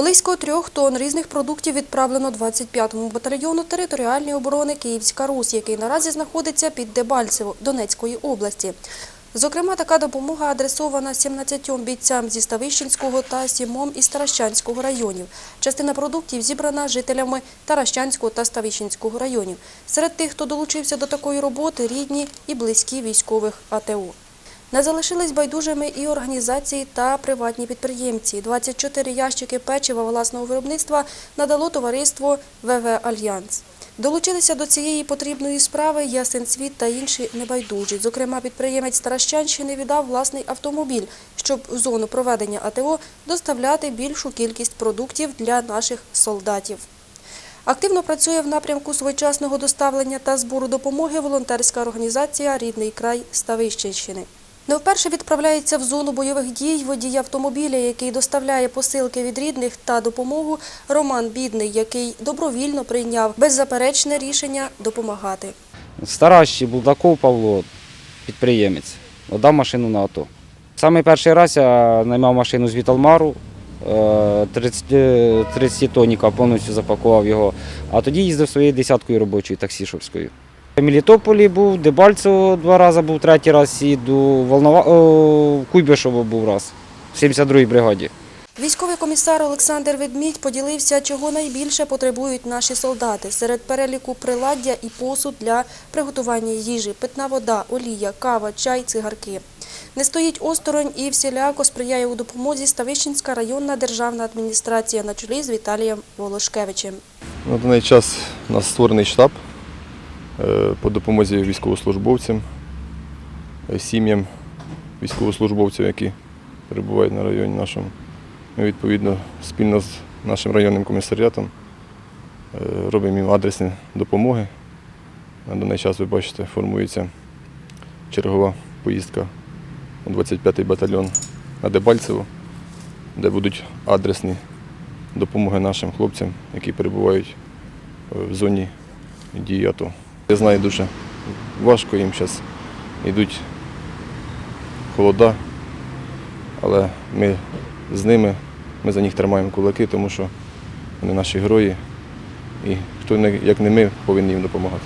Близько трьох тонн різних продуктів відправлено 25-му батальйону територіальної оборони Київська Русь, який наразі знаходиться під Дебальцево Донецької області. Зокрема, така допомога адресована 17 бійцям зі Ставищенського та 7 із Таращанського районів. Частина продуктів зібрана жителями Таращанського та Ставищенського районів. Серед тих, хто долучився до такої роботи, рідні і близькі військових АТО. Не залишились байдужими і організації та приватні підприємці. 24 ящики печива власного виробництва надало товариство ВВ Альянс. Долучилися до цієї потрібної справи Ясен Світ та інші небайдужі. Зокрема, підприємець Таращанщини віддав власний автомобіль, щоб в зону проведення АТО доставляти більшу кількість продуктів для наших солдатів. Активно працює в напрямку своєчасного доставлення та збору допомоги волонтерська організація Рідний край Ставищенщини. Не вперше відправляється в зону бойових дій водій автомобіля, який доставляє посилки від рідних та допомогу Роман Бідний, який добровільно прийняв беззаперечне рішення допомагати. Старащий Булдаков Павло, підприємець, отдав машину на АТО. Саме перший раз я наймав машину з Віталмару, е, 30, 30 тонніка, повністю запакував його, а тоді їздив своєю десяткою робочою таксішовською. В Мелітополі був, Дебальцево два рази був, третій раз їду, Волнова... о, Куйбишево був раз, в 72-й бригаді. Військовий комісар Олександр Ведмідь поділився, чого найбільше потребують наші солдати. Серед переліку приладдя і посуд для приготування їжі, питна вода, олія, кава, чай, цигарки. Не стоїть осторонь і всіляко сприяє у допомозі Ставищенська районна державна адміністрація на чолі з Віталієм Волошкевичем. На даний час у нас створений штаб по допомозі військовослужбовцям, е, сім'ям військовослужбовців, які перебувають на районі нашому. Ми відповідно спільно з нашим районним комісаріатом е, робимо їм адресні допомоги. На даний час, ви бачите, формується чергова поїздка у 25-й батальйон на Дебальцево, де будуть адресні допомоги нашим хлопцям, які перебувають е, в зоні дії АТО. Я знаю, дуже важко їм зараз йдуть холода, але ми з ними, ми за них тримаємо кулаки, тому що вони наші герої, і хто як не ми повинні їм допомагати.